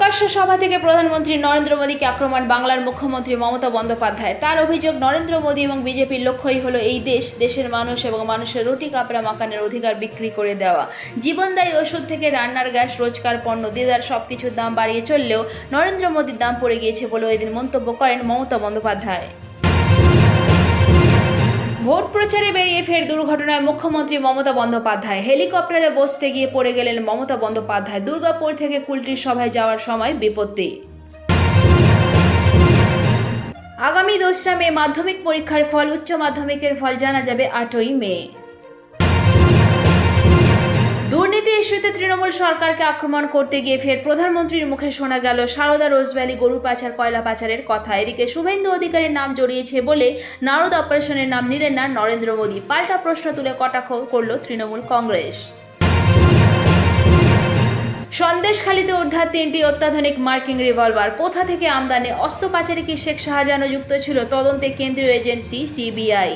প্রকাশ্য সভা থেকে প্রধানমন্ত্রী নরেন্দ্র মোদীকে আক্রমণ বাংলার মুখ্যমন্ত্রী মমতা বন্দ্যোপাধ্যায়। তার অভিযোগ, নরেন্দ্র মোদী এবং বিজেপির লক্ষ্যই হলো এই দেশ, দেশের মানুষ এবং মানুষের রুটি কাপড়া মাকানের অধিকার বিক্রি করে দেওয়া। জীবনদায়ী ওষুধ থেকে রান্নার গ্যাস, রোজকার পণ্য, দেদার সব কিছুর দাম বাড়িয়ে চললেও নরেন্দ্র মোদীর দাম পড়ে গিয়েছে বলে এদিন মন্তব্য করেন মমতা বন্দ্যোপাধ্যায়। ভোট প্রচারে বেরিয়ে ফের দুর্ঘটনায় মুখ্যমন্ত্রী মমতা বন্দ্যোপাধ্যায়। হেলিকপ্টারে বসতে গিয়ে পড়ে গেলেন মমতা বন্দ্যোপাধ্যায়। দুর্গাপুর থেকে কুলটির সভায় যাওয়ার সময় বিপত্তি। আগামী দোসরা মে মাধ্যমিক পরীক্ষার ফল, উচ্চ মাধ্যমিকের ফল জানা যাবে আটই মে। ইস্যুতে তৃণমূল সরকারকে আক্রমণ করতে গিয়ে ফের প্রধানমন্ত্রীর মুখে শোনা গেল, সারদা রোজভ্যালি গরু পাচার, কয়লা পাচারের কথা। এদিকে শুভেন্দু অধিকারীর নাম জড়িয়েছে বলে নারদ অপারেশনের নাম নিলেন না নরেন্দ্র মোদী। পাল্টা প্রশ্ন তুলে কটাক্ষ করল তৃণমূল কংগ্রেস। সন্দেশখালীতে উদ্ধার তিনটি অত্যাধুনিক মার্কিং রিভলভার। কোথা থেকে আমদানি? অস্ত্র পাচারে কি শেখ শাহজাহানও যুক্ত ছিল? তদন্তে কেন্দ্রীয় এজেন্সি, সিবিআই।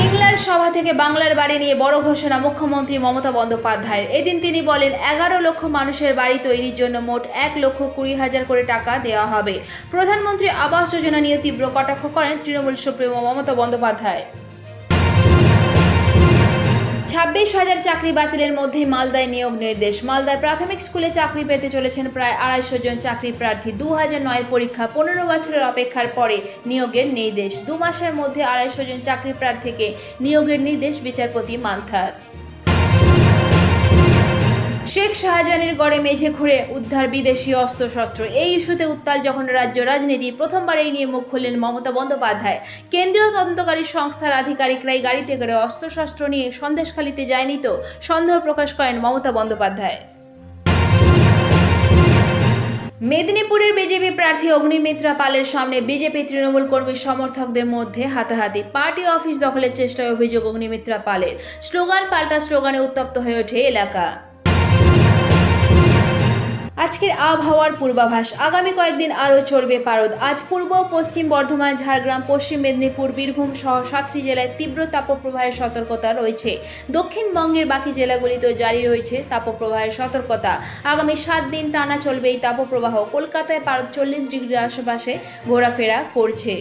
পিংলার সভা থেকে বাংলার বাড়ি নিয়ে বড় ঘোষণা মুখ্যমন্ত্রী মমতা বন্দ্যোপাধ্যায়ের। এদিন তিনি বলেন, এগারো লক্ষ মানুষের বাড়ি তৈরির জন্য মোট এক লক্ষ কুড়ি হাজার করে টাকা দেওয়া হবে। প্রধানমন্ত্রী আবাস যোজনা নিয়ে তীব্র কটাক্ষ করেন তৃণমূল সুপ্রিমো মমতা বন্দ্যোপাধ্যায়। ছাব্বিশ হাজার চাকরি বাতিলের মধ্যে মালদায় নিয়োগ নির্দেশ। মালদায় প্রাথমিক স্কুলে চাকরি পেতে চলেছেন প্রায় আড়াইশো জন চাকরি প্রার্থী। দু নয় পরীক্ষা, পনেরো বছরের অপেক্ষার পরে নিয়োগের নির্দেশ। দু মাসের মধ্যে আড়াইশো জন চাকরি প্রার্থীকে নিয়োগের নির্দেশ বিচারপতি মান্থার। শেখ শাহজাহানের গড়ে মেঝে ঘুরে উদ্ধার বিদেশি অস্ত্রশস্ত্র। এই ইস্যুতে উত্তাল যখন রাজ্য রাজনীতি, প্রথমবার এই নিয়ে মুখ খুললেন মমতা বন্দ্যোপাধ্যায়। কেন্দ্রীয় তদন্তকারী সংস্থার আধিকারিকরাই গাড়িতে করে অস্ত্রশস্ত্র নিয়ে সন্দেশখালিতে যায়নি তো? সন্দেহ প্রকাশ করেন মমতা বন্দ্যোপাধ্যায়। মেদিনীপুরের বিজেপি প্রার্থী অগ্নিমিত্রা পালের সামনে বিজেপি তৃণমূল কর্মী সমর্থকদের মধ্যে হাতাহাতি। পার্টি অফিস দখলের চেষ্টায় অভিযোগ অগ্নিমিত্রা পালের। স্লোগান পাল্টা স্লোগানে উত্তপ্ত হয়ে ওঠে এলাকা। আজকের আবহাওয়ার পূর্বাভাস। আগামী কয়েকদিন আরও চড়বে পারদ। আজ পূর্ব, পশ্চিম বর্ধমান, ঝাড়গ্রাম, পশ্চিম মেদিনীপুর, বীরভূম সহ সাতটি জেলায় তীব্র তাপপ্রবাহের সতর্কতা রয়েছে। দক্ষিণবঙ্গের বাকি জেলাগুলিতেও জারি রয়েছে তাপপ্রবাহের সতর্কতা। আগামী সাত দিন টানা চলবে এই তাপপ্রবাহ। কলকাতায় পারদ চল্লিশ ডিগ্রির আশেপাশে ঘোরাফেরা করছে।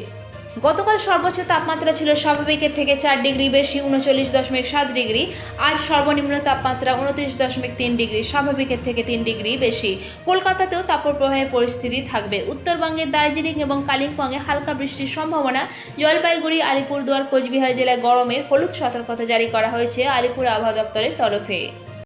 গতকাল সর্বোচ্চ তাপমাত্রা ছিল স্বাভাবিকের থেকে চার ডিগ্রি, বেশি উনচল্লিশ দশমিক সাত ডিগ্রি। আজ সর্বনিম্ন তাপমাত্রা উনত্রিশ দশমিক তিন ডিগ্রি, স্বাভাবিকের থেকে তিন ডিগ্রি বেশি। কলকাতাতেও তাপপ্রবাহের পরিস্থিতি থাকবে। উত্তরবঙ্গের দার্জিলিং এবং কালিম্পংয়ে হালকা বৃষ্টির সম্ভাবনা। জলপাইগুড়ি, আলিপুরদুয়ার, কোচবিহার জেলায় গরমের হলুদ সতর্কতা জারি করা হয়েছে আলিপুর আবহাওয়া দপ্তরের তরফে।